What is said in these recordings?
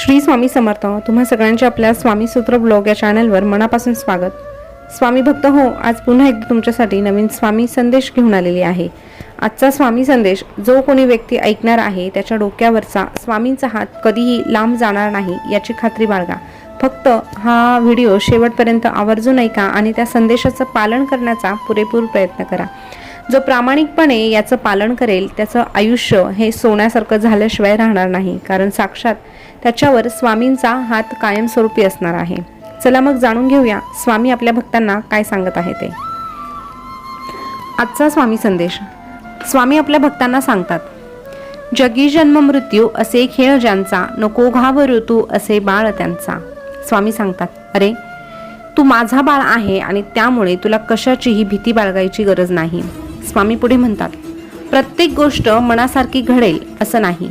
श्री स्वामी समर्थ तुम्हा सगळ्यांचे आपल्या स्वामी सूत्र ब्लॉग या चॅनलवर मनापासून स्वागत. स्वामी भक्त हो आज पुन्हा एकदा तुमच्यासाठी नवीन स्वामी संदेश घेऊन आलेली आहे. आजचा स्वामी संदेश जो कोणी व्यक्ती ऐकणार आहे त्याच्या डोक्यावरचा स्वामींचा हात कधीही लांब जाणार नाही याची खात्री बाळगा. फक्त हा व्हिडिओ शेवटपर्यंत आवर्जून ऐका आणि त्या संदेशाचं पालन करण्याचा पुरेपूर प्रयत्न करा. जो प्रामाणिकपणे याचं पालन करेल त्याचं आयुष्य हे सोन्यासारखं झाल्याशिवाय राहणार नाही. कारण साक्षात त्याच्यावर स्वामींचा हात कायमस्वरूपी असणार आहे. चला मग जाणून घेऊया स्वामी आपल्या भक्तांना काय सांगत आहे ते. आजचा स्वामी संदेश. स्वामी आपल्या भक्तांना सांगतात जगी जन्म मृत्यू असे खेळ ज्यांचा नको घाव ऋतू असे बाळ त्यांचा. स्वामी सांगतात अरे तू माझा बाळ आहे आणि त्यामुळे तुला कशाचीही भीती बाळगायची गरज नाही. स्वामी पुढे म्हणतात प्रत्येक गोष्ट मनासारखी घडेल असं नाही.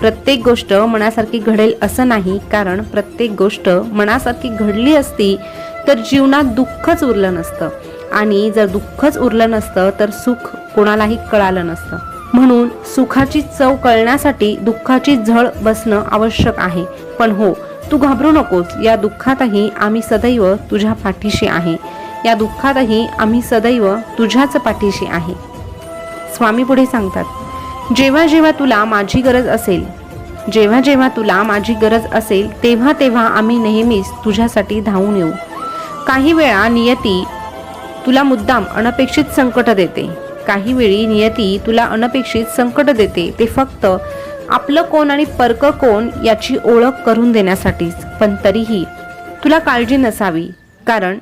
प्रत्येक गोष्ट मनासारखी घडेल असं नाही कारण प्रत्येक गोष्ट मनासारखी घडली असती तर जीवनात दुःखच उरलं नसतं. आणि जर दुःखच उरलं नसतं तर सुख कोणालाही कळालं नसतं. म्हणून सुखाची चव कळण्यासाठी दुःखाची झळ बसणं आवश्यक आहे. पण हो तू घाबरू नकोस. या दुःखातही आम्ही सदैव तुझ्या पाठीशी आहे. या दुःखातही आम्ही सदैव तुझ्याच पाठीशी आहे. स्वामी पुढे सांगतात जेव्हा जेव्हा तुला माझी गरज असेल जेव्हा जेव्हा तुला माझी गरज असेल तेव्हा तेव्हा आम्ही नेहमीच तुझ्यासाठी धावून येऊ. काही वेळा नियती तुला मुद्दाम अनपेक्षित संकट देते. काही वेळी नियती तुला अनपेक्षित संकट देते. ते फक्त आपलं कोण आणि परक कोण याची ओळख करून देण्यासाठीच. पण तरीही तुला काळजी नसावी कारण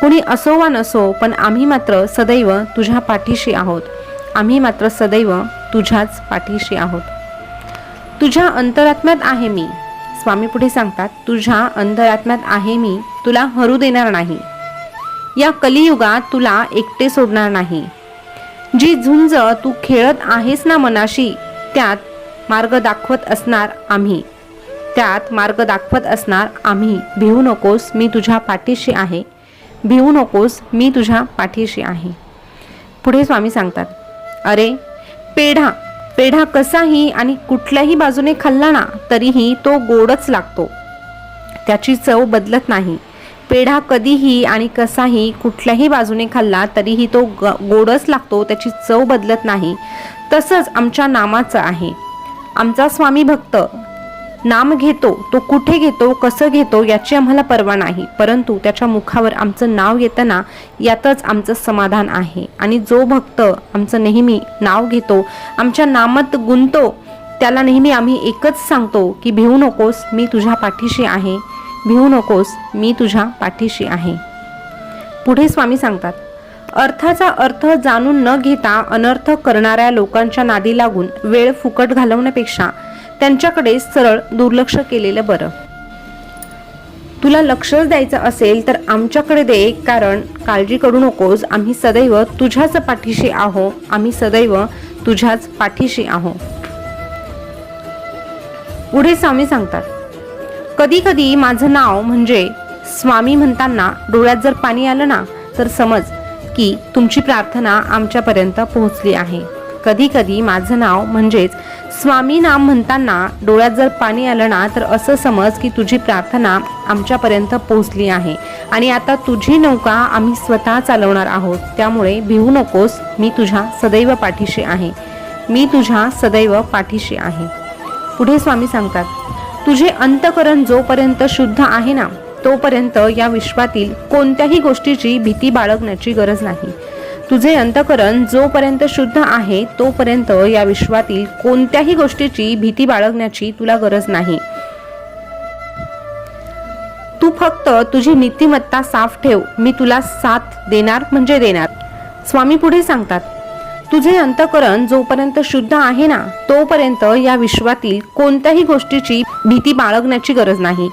कुणी असो वा नसो पण आम्ही मात्र सदैव तुझ्या पाठीशी आहोत. आम्ही मात्र सदैव तुझ्याच पाठीशी आहोत. तुझ्या अंतरात्म्यात आहे मी. स्वामी पुढे सांगतात तुझ्या अंतरात्म्यात आहे मी तुला हरू देणार नाही. या कलियुगात तुला एकटे सोडणार नाही. जी झुंज तू खेळत आहेस ना मनाशी त्यात मार्ग दाखवत असणार आम्ही. त्यात मार्ग दाखवत असणार आम्ही. भिवू नकोस मी तुझ्या पाठीशी आहे. भिवू नकोस मी तुझ्या पाठीशी आहे. पुढे स्वामी सांगतात अरे पेढा पेढा कसाही आणि कुठल्याही बाजूने खाल्ला ना तरीही तो गोडच लागतो. त्याची चव बदलत नाही. पेढा कधीही आणि कसाही कुठल्याही बाजूने खाल्ला तरीही तो ग गोडच लागतो त्याची चव बदलत नाही. तसंच आमच्या नामाचं आहे. आमचा स्वामी भक्त नाम घेतो तो कुठे घेतो कसं घेतो याची आम्हाला पर्वा नाही. परंतु त्याच्या मुखावर आमचं नाव येताना यातच आमचं समाधान आहे. आणि जो भक्त आमचं नेहमी नाव घेतो आमच्या नामात गुंतो त्याला नेहमी आम्ही एकच सांगतो की भिवू नकोस मी तुझ्या पाठीशी आहे. भिवू नकोस मी तुझ्या पाठीशी आहे. पुढे स्वामी सांगतात अर्थाचा अर्थ जाणून न घेता अनर्थ करणाऱ्या लोकांच्या नादी लागून वेळ फुकट घालवण्यापेक्षा त्यांच्याकडे सरळ दुर्लक्ष केलेलं बरं. तुला लक्षच द्यायचं असेल तर आमच्याकडे दे कारण काळजी करू नकोस. आम्ही सदैव तुझ्याच पाठीशी आहो. आम्ही सदैव तुझ्याच पाठीशी आहो. पुढे स्वामी सांगतात कधी कधी माझं नाव म्हणजे स्वामी म्हणताना डोळ्यात जर पाणी आलं ना तर समज की तुमची प्रार्थना आमच्यापर्यंत पोहोचली आहे. कधी कधी माझं नाव म्हणजेच स्वामी नाम म्हणताना डोळ्यात जर पाणी आलं ना तर असं समज की तुझी प्रार्थना आमच्यापर्यंत पोहोचली आहे. आणि आता तुझी नौका आम्ही स्वतः चालवणार आहोत. त्यामुळे भिवू नकोस मी तुझ्या सदैव पाठीशी आहे. मी तुझ्या सदैव पाठीशी आहे. पुढे स्वामी सांगतात तुझे अंतकरण जोपर्यंत शुद्ध आहे ना तोपर्यंत या विश्वातील कोणत्याही गोष्टीची भीती बाळगण्याची गरज नाही. तुझे अंतकरण जोपर्यंत शुद्ध आहे तोपर्यंत या विश्वातील कोणत्याही गोष्टीची भीती बाळगण्याची तुला गरज नाही. तू फक्त तुझी नीतिमत्ता साफ ठेव. मी तुला साथ देणार म्हणजे देणार. स्वामी पुढे सांगतात तुझे अंतकरण जोपर्यंत शुद्ध आहे ना तोपर्यंत या विश्वातील कोणत्याही गोष्टीची भीती बाळगण्याची गरज नाही.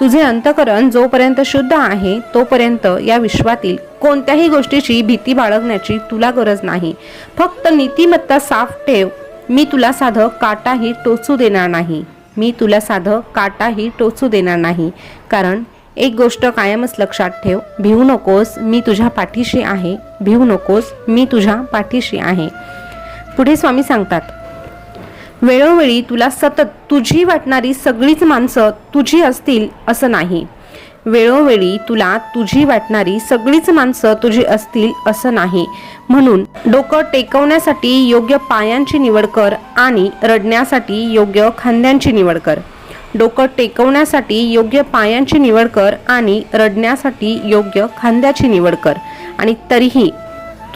तुझे अंतकरण जोपर्यंत शुद्ध आहे तोपर्यंत या विश्वातील कोणत्याही गोष्टीची भीती बाळगण्याची तुला गरज नाही. फक्त नीतिमत्ता साफ ठेव. मी तुला साधं काटाही टोचू देणार नाही. मी तुला साधं काटाही टोचू देणार नाही. कारण एक गोष्ट कायमच लक्षात ठेव. भिवू नकोस मी तुझ्या पाठीशी आहे. भिवू नकोस मी तुझ्या पाठीशी आहे. पुढे स्वामी सांगतात वेळोवेळी तुला सतत तुझी वाटणारी सगळीच माणसं तुझी असतील असं नाही. वेळोवेळी तुला तुझी वाटणारी सगळीच माणसं तुझी असतील असं नाही. म्हणून डोकं टेकवण्यासाठी योग्य पायांची निवड कर आणि रडण्यासाठी योग्य खांद्यांची निवड कर. डोकं टेकवण्यासाठी योग्य पायांची निवड कर आणि रडण्यासाठी योग्य खांद्याची निवड कर. आणि तरीही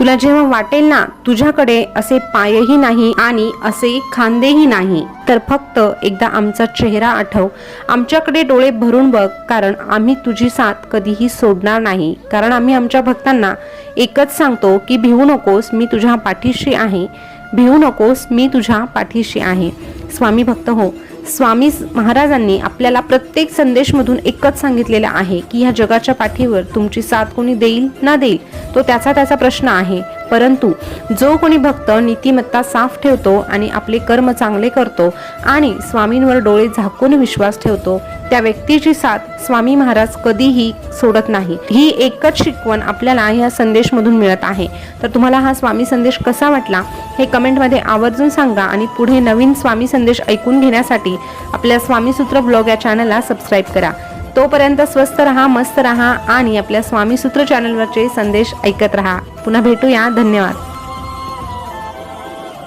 तुला जेव्हा वाटेल ना तुझ्याकडे असे पायही नाही आणि असे खांदेही नाही. तर फक्त एकदा आमचा चेहरा आठव. आमच्याकडे डोळे भरून बघ कारण आम्ही तुझी साथ कधीही सोडणार नाही. कारण आम्ही आमच्या भक्तांना एकच सांगतो की भिवू नकोस मी तुझ्या पाठीशी आहे. भिवू नकोस मी तुझ्या पाठीशी आहे. स्वामी भक्त हो स्वामी महाराजांनी आपल्याला प्रत्येक संदेशमधून एकच सांगितलेलं आहे की ह्या जगाच्या पाठीवर तुमची साथ कोणी देईल ना देईल तो त्याचा त्याचा प्रश्न आहे. परंतु जो कोणी भक्त नीतिमत्ता साफ ठेवतो आणि आपले कर्म चांगले करतो आणि स्वामींवर डोळे झाकून विश्वास ठेवतो त्या व्यक्तीची साथ स्वामी महाराज कधीही सोडत नाही. ही एकच शिकवण आपल्याला ह्या संदेशमधून मिळत आहे. तर तुम्हाला हा स्वामी संदेश कसा वाटला हे कमेंटमध्ये आवर्जून सांगा आणि पुढे नवीन स्वामी संदेश ऐकून घेण्यासाठी आपल्या स्वामीसूत्र ब्लॉग या चॅनलला सबस्क्राईब करा. तोपर्यंत स्वस्त रहा मस्त रहा आणि आपल्या स्वामी सूत्र चॅनलवरचे संदेश ऐकत रहा. पुन्हा भेटूया. धन्यवाद.